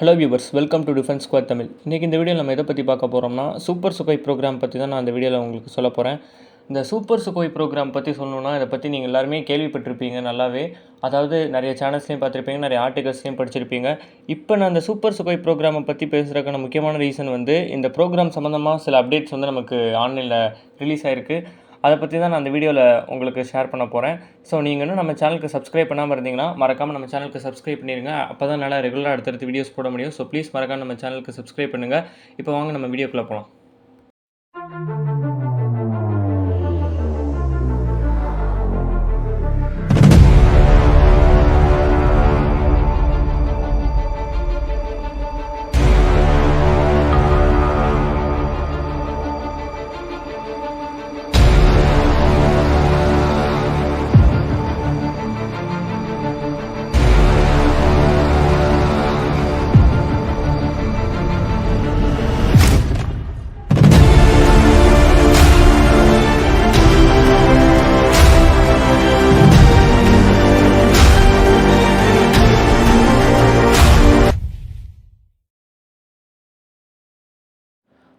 Hello viewers welcome to defence squad Tamil இன்றைக்கி இந்த வீடியோவில் நம்ம எதை பற்றி பார்க்க போகிறோம்னா சூப்பர் சுகை ப்ரோக்ராம் பற்றி தான் நான் இந்த வீடியோவில் உங்களுக்கு சொல்ல போகிறேன் இந்த சூப்பர் சுகோய் ப்ரோக்ராம் பற்றி சொல்லணும்னா இதை பற்றி நீங்கள் எல்லாருமே கேள்விப்பட்டிருப்பீங்க நல்லாவே. அதாவது நிறைய சேனல்ஸ்லையும் பார்த்துருப்பீங்க நிறைய ஆர்டிகல்ஸ்லையும் படிச்சிருப்பீங்க. இப்போ நான் இந்த சூப்பர் சுகோய் ப்ரோக்ராமை பற்றி பேசுகிறதுக்கான முக்கியமான ரீசன் வந்து இந்த ப்ரோக்ராம் சம்மந்தமாக சில அப்டேட்ஸ் வந்து நமக்கு ஆன்லைனில் ரிலீஸ் ஆயிருக்கு. அதை பற்றி தான் நான் அந்த வீடியோவில் உங்களுக்கு ஷேர் பண்ண போகிறேன் ஸோ நீங்கள் இன்னும் நம்ம சேனலுக்கு சப்ஸ்கிரைப் பண்ணாமல் இருந்தீங்கன்னா மறக்காமல் நம்ம சேனலுக்கு சப்ஸ்கிரைப் பண்ணிடுங்க அப்போ தான் நல்லா ரெகுலராக அடுத்தடுத்து வீடியோஸ் போட முடியும். ஸோ ப்ளீஸ் மறக்காமல் நம்ம சேனலுக்கு சப்ஸ்கிரைப் பண்ணுங்கள் இப்போ வாங்க நம்ம வீடியோக்குள்ளே போகலாம்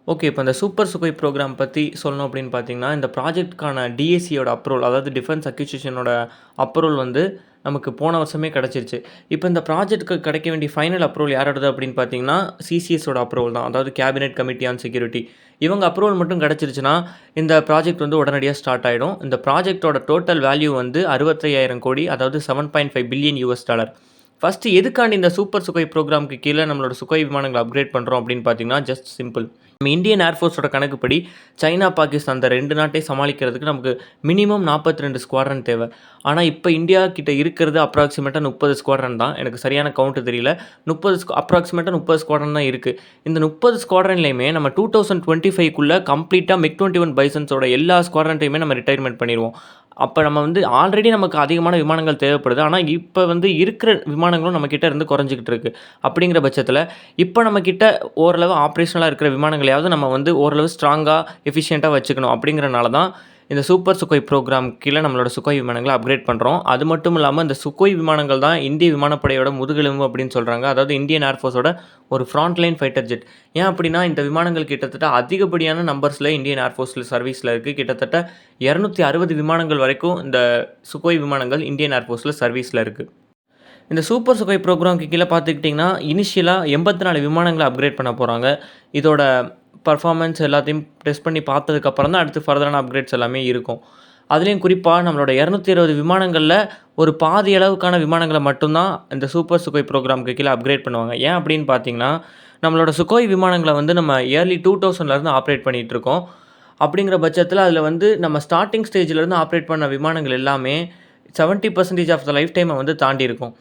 ஓகே இப்போ இந்த சூப்பர் சுகை ப்ரோக்ராம் பற்றி சொல்லணும் அப்படின்னு பார்த்தீங்கன்னா இந்த ப்ராஜெக்ட்கான டிஎஸ்சியோட அப்ரூவல் அதாவது டிஃபென்ஸ் அக்யூசியேஷனோட அப்ரூவல் வந்து நமக்கு போன வருஷமே கிடச்சிருச்சு. இப்போ இந்த ப்ராஜெக்ட்டுக்கு கிடைக்க வேண்டிய ஃபைனல் அப்ரூவல் யாரோடது அப்படின்னு பார்த்தீங்கன்னா சிசிஎஸோட அப்ரூவல் தான். அதாவது கேபினெட் கமிட்டி ஆன் செக்யூரிட்டி இவங்க அப்ரூவல் மட்டும் கிடச்சிருச்சுன்னா இந்த ப்ராஜெக்ட் வந்து உடனடியாக ஸ்டார்ட் ஆகிடும் இந்த ப்ராஜெக்ட்டோட டோட்டல் வேல்யூ வந்து அறுபத்தையாயிரம் கோடி அதாவது seven point five billion US dollar first எதுக்காண்டி இந்த சூப்பர் சுகை ப்ரோக்ராமுக்கு கீழே நம்மளோட சுகை விமானங்களை அப்கிரேட் பண்ணுறோம் அப்படின்னு பார்த்தீங்கன்னா ஜஸ்ட் சிம்பிள் நம்ம இந்தியன் ஏர்ஃபோர்ஸோட கணக்குப்படி சைனா பாகிஸ்தான் அந்த ரெண்டு நாட்டையும் சமாளிக்கிறதுக்கு நமக்கு மினிமம் நாற்பத்தி ரெண்டு ஸ்குவாட்ரன் தேவை. ஆனால் இப்போ இந்தியா கிட்ட இருக்கிறது அப்ராக்சிமேட்டாக முப்பது ஸ்குவாட்ரன் தான். எனக்கு சரியான கவுண்ட்டு தெரியல. முப்பது அப்ராக்சிமேட்டாக முப்பது ஸ்குவாட்ரன் தான் இருக்குது இந்த முப்பது ஸ்குவாட்ரன்லையுமே நம்ம டூ தௌசண்ட் டுவெண்ட்டி ஃபைவ்க்குள்ளே கம்ப்ளீட்டாக மிக் டுவெண்ட்டி ஒன் பைசன்ஸோட எல்லா ஸ்குவாட்ரன்ட்டையுமே நம்ம ரிட்டைர்மெண்ட் பண்ணிடுவோம். அப்போ நம்ம வந்து ஆல்ரெடி நமக்கு அதிகமான விமானங்கள் தேவைப்படுது. ஆனால் இப்போ வந்து இருக்கிற விமானங்களும் நம்மக்கிட்ட இருந்து குறைஞ்சிக்கிட்டு இருக்குது அப்படிங்கிற பட்சத்தில் இப்போ நம்மக்கிட்ட ஓரளவு ஆப்ரேஷனலாக இருக்கிற விமானங்களையாவது நம்ம வந்து ஓரளவு ஸ்ட்ராங்காக எஃபிஷியண்ட்டாக வச்சுக்கணும். அப்படிங்கிறனால தான் இந்த சூப்பர் சுகோய் ப்ரோக்ராம் கீழே நம்மளோட சுகோய் விமானங்களை அப்கிரேட் பண்ணுறோம் அது மட்டும் இல்லாமல் இந்த சுகோய் விமானங்கள் தான் இந்திய விமானப்படையோட முதுகெலும்பு அப்படின்னு சொல்கிறாங்க அதாவது இந்தியன் ஏர்ஃபோர்ஸோட ஒரு ஃப்ராண்ட்லைன் ஃபைட்டர் ஜெட் ஏன் அப்படின்னா இந்த விமானங்கள் கிட்டத்தட்ட அதிகப்படியான நம்பர்ஸில் இந்தியன் ஏர்ஃபோர்ஸில் சர்வீஸில் இருக்குது கிட்டத்தட்ட இரநூத்தி அறுபது விமானங்கள் வரைக்கும் இந்த சுகோய் விமானங்கள் இந்தியன் ஏர்ஃபோர்ஸில் சர்வீஸில் இருக்குது இந்த சூப்பர் சுகை ப்ரோக்ராம்க்கு கீழே பார்த்துக்கிட்டிங்கன்னா இனிஷியலாக எண்பத்தி நாலு விமானங்களை அப்கிரேட் பண்ண போகிறாங்க இதோட பர்ஃபார்மன்ஸ் எல்லாத்தையும் டெஸ்ட் பண்ணி பார்த்ததுக்கப்புறம் தான் அடுத்து ஃபர்தரான அப்கிரேட்ஸ் எல்லாமே இருக்கும். அதுலேயும் குறிப்பாக நம்மளோட இரநூத்தி இருபது விமானங்களில் ஒரு பாதி அளவுக்கான விமானங்களை மட்டும்தான் இந்த சூப்பர் சுகோய் ப்ரோக்ராமுக்கு கீழே அப்கிரேட் பண்ணுவாங்க. ஏன் அப்படின்னு பார்த்தீங்கன்னா நம்மளோட சுகோய் விமானங்களை வந்து நம்ம இயர்லி டூ தௌசண்ட்லேருந்து ஆப்ரேட் பண்ணிகிட்டு இருக்கோம். அப்படிங்கிற பட்சத்தில் அதில் வந்து நம்ம ஸ்டார்டிங் ஸ்டேஜ்லேருந்து ஆப்ரேட் பண்ண விமானங்கள் எல்லாமே seventy percentage of the life டைமை வந்து தாண்டி இருக்கும்.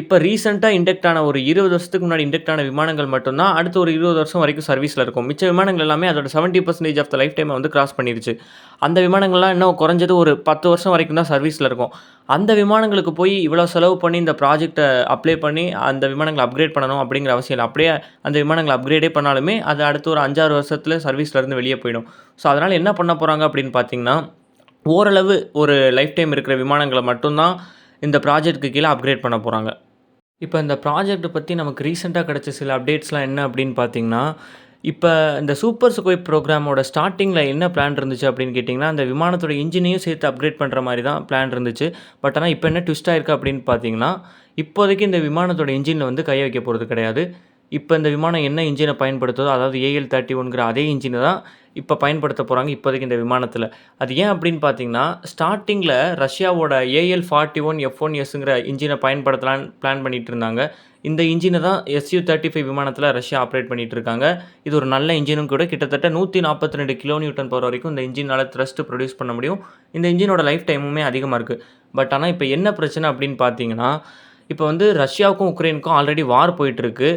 இப்போ ரீசெண்டாக இண்டெக்ட் ஆன ஒரு இருபது வருஷத்துக்கு முன்னாடி இண்டெக்ட் ஆன விமானங்கள் மட்டும்தான் அடுத்து ஒரு இருபது வருஷம் வரைக்கும் சர்வீஸில் இருக்கும். மிச்ச விமானங்கள் எல்லாமே அதோட seventy percentage of the life டைமை வந்து கிராஸ் பண்ணிருச்சு. அந்த விமானங்கள்லாம் இன்னும் குறைஞ்சது ஒரு பத்து வருஷம் வரைக்கும் தான் சர்வீஸில் இருக்கும். அந்த விமானங்களுக்கு போய் இவ்வளோ செலவு பண்ணி இந்த ப்ராஜெக்ட்டை அப்ளை பண்ணி அந்த விமானங்களை அப்கிரேட் பண்ணணும் அப்படிங்கிற அவசியம் இல்லை. அப்படியே அந்த விமானங்களை அப்கிரேடே பண்ணாலுமே அது அடுத்து ஒரு அஞ்சாறு வருஷத்தில் சர்வீஸ்லேருந்து வெளியே போயிடும். ஸோ அதனால் என்ன பண்ண போகிறாங்க அப்படின்னு பார்த்தீங்கன்னா ஓரளவு ஒரு லைஃப் டைம் இருக்கிற விமானங்களை மட்டும்தான் இந்த ப்ராஜெக்ட்டுக்கு கீழே அப்கிரேட் பண்ண போகிறாங்க இப்போ இந்த ப்ராஜெக்ட்டை பற்றி நமக்கு ரீசெண்டாக கிடச்ச சில அப்டேட்ஸ்லாம் என்ன அப்படின்னு பார்த்தீங்கன்னா இப்போ இந்த சூப்பர் சுகோய் ப்ரோக்ராமோட ஸ்டார்டிங்கில் என்ன பிளான் இருந்துச்சு அப்படின்னு கேட்டிங்கன்னா அந்த விமானத்தோட இன்ஜினையும் சேர்த்து அப்கிரேட் பண்ணுற மாதிரி தான் பிளான் இருந்துச்சு. பட் ஆனால் இப்போ என்ன ட்விஸ்ட் இருக்குது அப்படின்னு பார்த்தீங்கன்னா இப்போதைக்கு இந்த விமானத்தோட இன்ஜினில் வந்து கை வைக்க போகிறது கிடையாது. இப்போ இந்த விமானம் என்ன இன்ஜினை பயன்படுத்துதோ அதாவது ஏஎல் தேர்ட்டி ஒன்கிற அதே இன்ஜினை தான் இப்போ பயன்படுத்த போகிறாங்க இப்போதைக்கு இந்த விமானத்தில். அது ஏன் அப்படின்னு பார்த்தீங்கன்னா ஸ்டார்டிங்கில் ரஷ்யாவோட AL forty one F one எஸ்ங்கிற இன்ஜினை பயன்படுத்தலான்னு பிளான் பண்ணிகிட்டு இருந்தாங்க. இந்த இன்ஜினை தான் எஸ்யூ தேர்ட்டி ஃபைவ் விமானத்தில் ரஷ்யா ஆப்ரேட் பண்ணிகிட்டு இருக்காங்க. இது ஒரு நல்ல இன்ஜினும் கூட. கிட்டத்தட்ட நூற்றி நாற்பத்தி ரெண்டு கிலோ நியூட்டன் வரைக்கும் இந்த இன்ஜினால் த்ரஸ்ட் ப்ரொடியூஸ் பண்ண முடியும். இந்த இன்ஜினோட லைஃப் டைமுமே அதிகமாக இருக்குது பட் ஆனால் இப்போ என்ன பிரச்சனை அப்படின்னு பார்த்தீங்கன்னா இப்போ வந்து ரஷ்யாவுக்கும் உக்ரைனுக்கும் ஆல்ரெடி வார் போயிட்டுருக்கு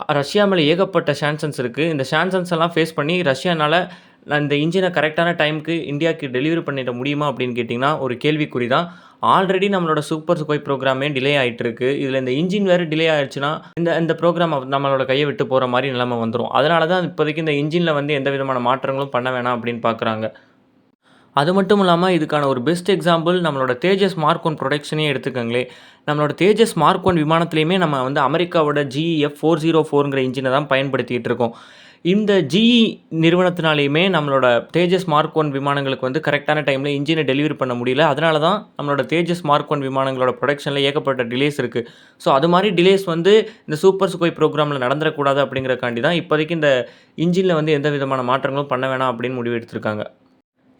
ரஷ்யா மேலே ஏகப்பட்ட சான்சன்ஸ் இருக்குது இந்த சான்சன்ஸ் எல்லாம் ஃபேஸ் பண்ணி ரஷ்யானால் நான் இந்த இன்ஜினை கரெக்டான டைமுக்கு இந்தியாவுக்கு டெலிவரி பண்ணிட முடியுமா அப்படின்னு கேட்டிங்கன்னா ஒரு கேள்விக்குறி தான் ஆல்ரெடி நம்மளோட சூப்பர் சுகோய் ப்ரோக்ராமே டிலே ஆகிட்டு இருக்கு இதில் இந்த இன்ஜின் வேறு டிலே ஆயிடுச்சுன்னா இந்த இந்த ப்ரோக்ராம் நம்மளோட கையை விட்டு போகிற மாதிரி நிலைமை வந்துடும் அதனால தான் இப்போதைக்கு இந்த இன்ஜினில் வந்து எந்த விதமான மாற்றங்களும் பண்ண வேணாம் அப்படின்னு பார்க்குறாங்க அது மட்டும் இல்லாமல் இதுக்கான ஒரு பெஸ்ட் எக்ஸாம்பிள் நம்மளோட தேஜஸ் மார்க் ஒன் ப்ரொடக்ஷனே எடுத்துக்கோங்களேன். நம்மளோட தேஜஸ் மார்க் ஒன் விமானத்துலேயுமே நம்ம வந்து அமெரிக்காவோட ஜிஇஎஃப் ஃபோர் ஜீரோ ஃபோருங்கிற இன்ஜினை தான் பயன்படுத்திகிட்டு இருக்கோம். இந்த ஜிஇ நிறுவனத்தினாலேயுமே நம்மளோட தேஜஸ் மார்க் ஒன் விமானங்களுக்கு வந்து கரெக்டான டைமில் இன்ஜினை டெலிவரி பண்ண முடியல. அதனால தான் நம்மளோட தேஜஸ் மார்க் ஒன் விமானங்களோட ப்ரொடக்ஷனில் ஏகப்பட்ட டிலேஸ் இருக்குது ஸோ அது மாதிரி டிலேஸ் வந்து இந்த சூப்பர் சுகோய் ப்ரோக்ராமில் நடந்துடக்கூடாது அப்படிங்கிறக்காண்டி தான் இப்போதைக்கு இந்த இன்ஜினில் வந்து எந்த விதமான மாற்றங்களும் பண்ண வேணாம் அப்படின்னு முடிவு எடுத்திருக்காங்க.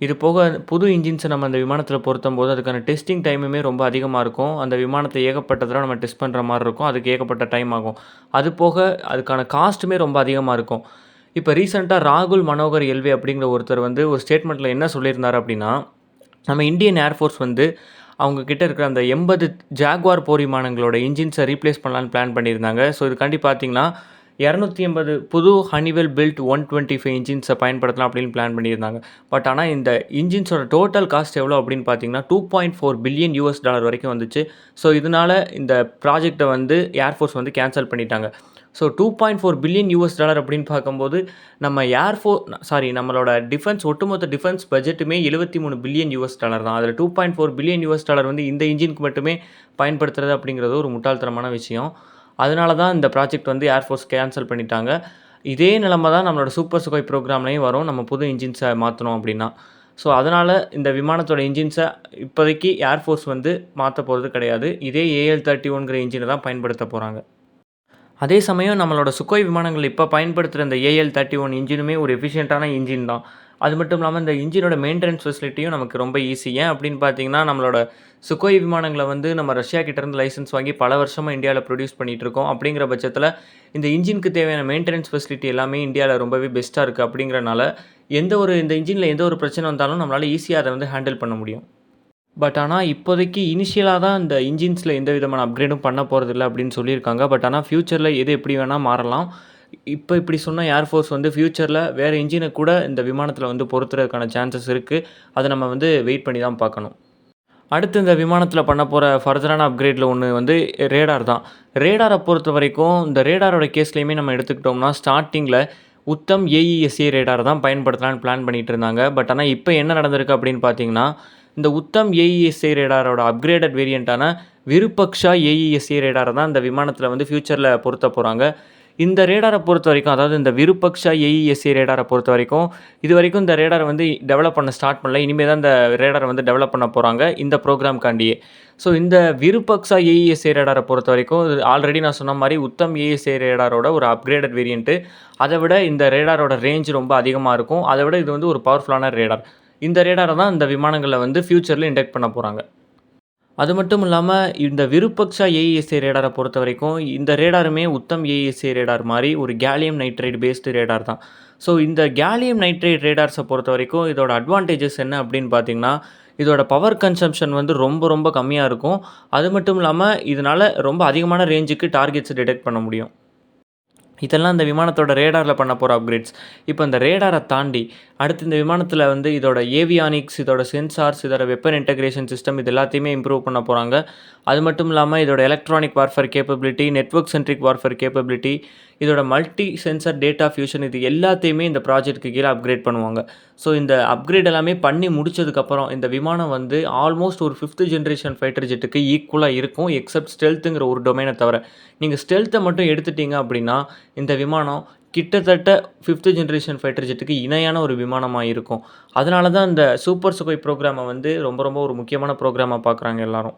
இது போக புது இன்ஜின்ஸை நம்ம அந்த விமானத்தில் பொருத்தும் போது அதுக்கான டெஸ்டிங் டைமுமே ரொம்ப அதிகமாக இருக்கும். அந்த விமானத்தை ஏகப்பட்டதெல்லாம் நம்ம டெஸ்ட் பண்ணுற மாதிரி இருக்கும். அதுக்கு ஏகப்பட்ட டைம் ஆகும். அது போக அதுக்கான காஸ்ட்டுமே ரொம்ப அதிகமாக இருக்கும். இப்போ ரீசெண்டாக ராகுல் மனோகர் எல்வே அப்படிங்கிற ஒருத்தர் வந்து ஒரு ஸ்டேட்மெண்ட்டில் என்ன சொல்லியிருந்தார் அப்படின்னா நம்ம இந்தியன் ஏர்ஃபோர்ஸ் வந்து அவங்க கிட்ட இருக்கிற அந்த எண்பது ஜாக்வார் போர் விமானங்களோட இன்ஜின்ஸை ரீப்ளேஸ் பண்ணலான்னு பிளான் பண்ணியிருந்தாங்க. ஸோ இதுக்காண்டி பார்த்தீங்கன்னா இரநூத்தி எண்பது புது Honeywell built one twenty five இன்ஜின்ஸை பயன்படுத்தலாம் அப்படின்னு பிளான் பண்ணியிருந்தாங்க. பட் ஆனால் இந்த இன்ஜின்ஸோட டோட்டல் காஸ்ட் எவ்வளோ அப்படின்னு பார்த்தீங்கன்னா two point four billion US dollar வரைக்கும் வந்துச்சு. ஸோ இதனால் இந்த ப்ராஜெக்டை வந்து ஏர்ஃபோர்ஸ் வந்து கேன்சல் பண்ணிட்டாங்க. So two point four billion US dollar அப்படின்னு பார்க்கும்போது நம்ம ஏர்ஃபோ சாரி நம்மளோட டிஃபென்ஸ் ஒட்டுமொத்த டிஃபென்ஸ் பட்ஜெட்டுமே எழுபத்தி மூணு பில்லியன் யூஎஸ் டாலர் தான். அதில் two point four billion US dollar வந்து இந்த இன்ஜினுக்கு மட்டுமே பயன்படுத்துறது அப்படிங்கிறது ஒரு முட்டாள்தனமான விஷயம். அதனால தான் இந்த ப்ராஜெக்ட் வந்து ஏர்ஃபோர்ஸ் கேன்சல் பண்ணிட்டாங்க. இதே நிலமை தான் நம்மளோட சூப்பர் சுகாய் ப்ரோக்ராம்லேயும் வரும். நம்ம புது இன்ஜின்ஸை மாற்றணும் அப்படின்னா. ஸோ அதனால் இந்த விமானத்தோட இன்ஜின்ஸை இப்போதைக்கு ஏர்ஃபோர்ஸ் வந்து மாற்ற போகிறது கிடையாது. இதே ஏஎல் தேர்ட்டி ஒன்கிற இன்ஜினை தான் பயன்படுத்த போகிறாங்க அதே சமயம் நம்மளோட சுக்கோய் விமானங்கள் இப்போ பயன்படுத்துகிற இந்த ஏஎல் தேர்ட்டி ஒன் இன்ஜினுமே ஒரு எஃபிஷியண்ட்டான இன்ஜின் தான். அது மட்டும் இல்லாமல் இந்த இன்ஜினோட மெயின்டெனன்ஸ் ஃபெசிலிட்டியும் நமக்கு ரொம்ப ஈஸி ஏன் அப்படின்னு பார்த்தீங்கன்னா நம்மளோட சுக்கோய் விமானங்களை வந்து நம்ம ரஷ்யா கிட்டேருந்து லைசன்ஸ் வாங்கி பல வருஷமாக இந்தியாவில் ப்ரொடியூஸ் பண்ணிகிட்டு இருக்கோம். அப்படிங்கிற பட்சத்தில் இந்த இன்ஜினுக்கு தேவையான மெயின்டெனன்ஸ் ஃபெசிலிட்டி எல்லாமே இந்தியாவில் ரொம்பவே பெஸ்ட்டாக இருக்குது அப்படிங்கிறனால எந்த ஒரு இந்த இன்ஜினில் எந்த ஒரு பிரச்சனை வந்தாலும் நம்மளால் ஈஸியாக அதை வந்து ஹேண்டில் பண்ண முடியும். பட் ஆனால் இப்போதைக்கு இனிஷியலாக தான் இந்த இன்ஜின்ஸில் எந்த விதமான அப்கிரேடும் பண்ண போகிறதில்ல அப்படின்னு சொல்லியிருக்காங்க. பட் ஆனால் ஃப்யூச்சரில் எது எப்படி வேணால் மாறலாம். இப்போ இப்படி சொன்ன ஏர்ஃபோர்ஸ் வந்து ஃப்யூச்சரில் வேறு இன்ஜினை கூட இந்த விமானத்தில் வந்து பொறுத்துறதுக்கான சான்சஸ் இருக்குது அதை நம்ம வந்து வெயிட் பண்ணி தான் பார்க்கணும். அடுத்து இந்த விமானத்தில் பண்ண போகிற ஃபர்தரான அப்கிரேடில் ஒன்று வந்து ரேடார் தான். ரேடாரை பொறுத்த வரைக்கும் இந்த ரேடாரோட கேஸ்லேயுமே நம்ம எடுத்துக்கிட்டோம்னா ஸ்டார்டிங்கில் உத்தம் ஏஇஎஸ்ஏ ரேடார் தான் பயன்படுத்தலான்னு பிளான் பண்ணிகிட்டு இருந்தாங்க. பட் ஆனால் இப்போ என்ன நடந்திருக்கு அப்படின்னு பார்த்தீங்கன்னா இந்த உத்தம் ஏஇஎஸ்ஏ ரேடாரோட அப்கிரேடட் வேரியண்ட்டான விருபக்ஷா ஏஇஎஸ்ஏ ரேடாரை தான் இந்த விமானத்தில் வந்து ஃப்யூச்சரில் பொருத்த போகிறாங்க இந்த ரேடாரை பொறுத்த வரைக்கும் அதாவது இந்த விருபக்ஷா ஏஇஎஸ்சி ரேடாரை பொறுத்த வரைக்கும் இது வரைக்கும் இந்த ரேடாரை வந்து டெவலப் பண்ண ஸ்டார்ட் பண்ணல. இனிமேல் தான் இந்த ரேடாரை வந்து டெவலப் பண்ண போகிறாங்க இந்த ப்ரோக்ராம்காண்டியே ஸோ இந்த விருப்பக்ஷா ஏஇஎஸ்ஏ ரேடாரை பொறுத்த வரைக்கும் ஆல்ரெடி நான் சொன்ன மாதிரி உத்தம் ஏஇஎஸ்ஏ ரேடாரோட ஒரு அப்கிரேடட் வேரியண்ட்டு அதை விட இந்த ரேடாரோட ரேஞ்ச் ரொம்ப அதிகமாக இருக்கும். அதை விட இது வந்து ஒரு பவர்ஃபுல்லான ரேடார் இந்த ரேடாரை தான் இந்த விமானங்களில் வந்து ஃப்யூச்சரில் இன்டெக்ட் பண்ண போகிறாங்க அது மட்டும் இல்லாமல் இந்த விருப்பக்ஷா ஏஇஎஸ்ஏ ரேடாரை பொறுத்த வரைக்கும் இந்த ரேடாருமே உத்தம் ஏஇஎஸ்ஏ ரேடார் மாதிரி ஒரு கேலியம் நைட்ரைடு பேஸ்டு ரேடார் தான். ஸோ இந்த கேலியம் நைட்ரைட் ரேடார்ஸை பொறுத்த வரைக்கும் இதோட அட்வான்டேஜஸ் என்ன அப்படின்னு பார்த்தீங்கன்னா இதோட பவர் கன்சம்ஷன் வந்து ரொம்ப ரொம்ப கம்மியாக இருக்கும். அது மட்டும் இல்லாமல் இதனால் ரொம்ப அதிகமான ரேஞ்சுக்கு டார்கெட்ஸ் டிடெக்ட் பண்ண முடியும். இதெல்லாம் இந்த விமானத்தோட ரேடாரில் பண்ண போகிற அப்கிரேட்ஸ் இப்போ இந்த ரேடாரை தாண்டி அடுத்து இந்த விமானத்தில் வந்து இதோட ஏவியானிக்ஸ் இதோட சென்சார்ஸ் இதோட வெப்பன் இன்டகிரேஷன் சிஸ்டம் இது எல்லாத்தையுமே இம்ப்ரூவ் பண்ண போகிறாங்க அது மட்டும் இல்லாமல் இதோட electronic warfare capability network centric warfare capability இதோட மல்டி சென்சர் டேட்டா ஃபியூஷன் இது எல்லாத்தையுமே இந்த ப்ராஜெக்ட்டுக்கு கீழே அப்கிரேட் பண்ணுவாங்க. ஸோ இந்த அப்கிரேட் எல்லாமே பண்ணி முடிச்சதுக்கப்புறம் இந்த விமானம் வந்து ஆல்மோஸ்ட் ஒரு ஃபிஃப்த்து ஜென்ரேஷன் ஃபைட்டர் ஜெட்டுக்கு ஈக்குவலாக இருக்கும் எக்ஸப்ட் ஸ்டெல்த்துங்கிற ஒரு டொமைனை தவிர. நீங்கள் ஸ்டெல்த்தை மட்டும் எடுத்துட்டீங்க அப்படின்னா இந்த விமானம் கிட்டத்தட்ட ஃபிஃப்த்து ஜென்ரேஷன் ஃபைட்டர் ஜெட்டுக்கு இணையான ஒரு விமானமாக இருக்கும். அதனால தான் இந்த சூப்பர் சுகோய் ப்ரோக்ராமை வந்து ரொம்ப ரொம்ப ஒரு முக்கியமான ப்ரோக்ராமாக பார்க்குறாங்க எல்லாரும்.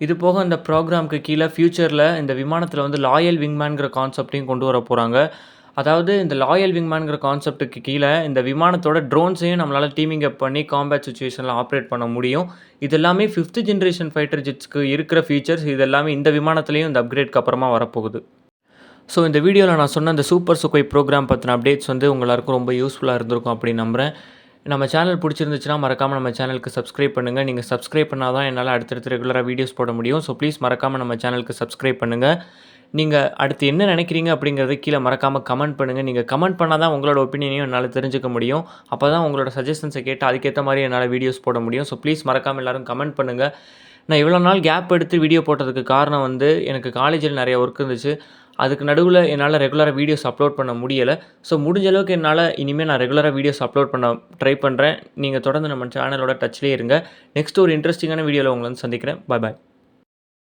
இது போக இந்த ப்ரோக்ராம்க்கு கீழே ஃப்யூச்சரில் இந்த விமானத்தில் வந்து லாயல் விங்மேன்கிற கான்செப்டையும் கொண்டு வர போகிறாங்க அதாவது இந்த லாயல் விங்மேன்கிற கான்செப்ட்டுக்கு கீழே இந்த விமானத்தோட ட்ரோன்ஸையும் நம்மளால் டீமிங் அப் பண்ணி காம்பேட் சுச்சுவேஷனில் ஆப்ரேட் பண்ண முடியும். இது எல்லாமே ஃபிஃப்த்து ஜென்ரேஷன் ஃபைட்டர் ஜெட்ஸ்க்கு இருக்கிற ஃபீச்சர்ஸ் இது எல்லாமே இந்த விமானத்துலேயும் இந்த அப்கிரேட்க்கு அப்புறமா வரப்போகுது. ஸோ இந்த வீடியோவில் நான் சொன்ன அந்த சூப்பர் சுகோய் ப்ரோக்ராம் பற்றின அப்டேட்ஸ் வந்து எல்லாருக்கும் ரொம்ப யூஸ்ஃபுல்லாக இருந்திருக்கும் அப்படின்னு நம்புகிறேன் நம்ம சேனல் பிடிச்சிருந்துச்சுன்னா மறக்காமல் நம்ம சேனலுக்கு சப்ஸ்கிரைப் பண்ணுங்கள் நீங்கள் சப்ஸ்கிரைப் பண்ணால் தான் என்னால் அடுத்தடுத்து ரெகுலராக வீடியோஸ் போட முடியும். ஸோ ப்ளீஸ் மறக்காமல் நம்ம சேனலுக்கு சப்ஸ்கிரைப் பண்ணுங்கள் நீங்கள் அடுத்து என்ன நினைக்கிறீங்க அப்படிங்கிறத கீழே மறக்காமல் கமெண்ட் பண்ணுங்கள் நீங்கள் கமெண்ட் பண்ணால் தான் உங்களோட ஒப்பீனியனையும் என்னால் தெரிஞ்சுக்க முடியும். அப்போ தான் உங்களோட சஜஷன்ஸை கேட்டு அதுக்கேற்ற மாதிரி என்னால் வீடியோஸ் போட முடியும். ஸோ ப்ளீஸ் மறக்காமல் எல்லோரும் கமெண்ட் பண்ணுங்கள் நான் இவ்வளோ நாள் கேப் எடுத்து வீடியோ போட்டதுக்கு காரணம் வந்து எனக்கு காலேஜில் நிறைய ஒர்க் இருந்துச்சு. அதுக்கு நடுவில் என்னால் ரெகுலராக வீடியோஸ் அப்லோட் பண்ண முடியலை. ஸோ முடிஞ்ச அளவுக்கு என்னால் இனிமேல் நான் ரெகுலராக வீடியோஸ் அப்லோட் பண்ண ட்ரை பண்ணுறேன் நீங்கள் தொடர்ந்து நம்ம சேனலோட டச்லேயே இருங்க. நெக்ஸ்ட் ஒரு இன்ட்ரெஸ்டிங்கான வீடியோவில் உங்களை வந்து சந்திக்கிறேன். பாய் பாய்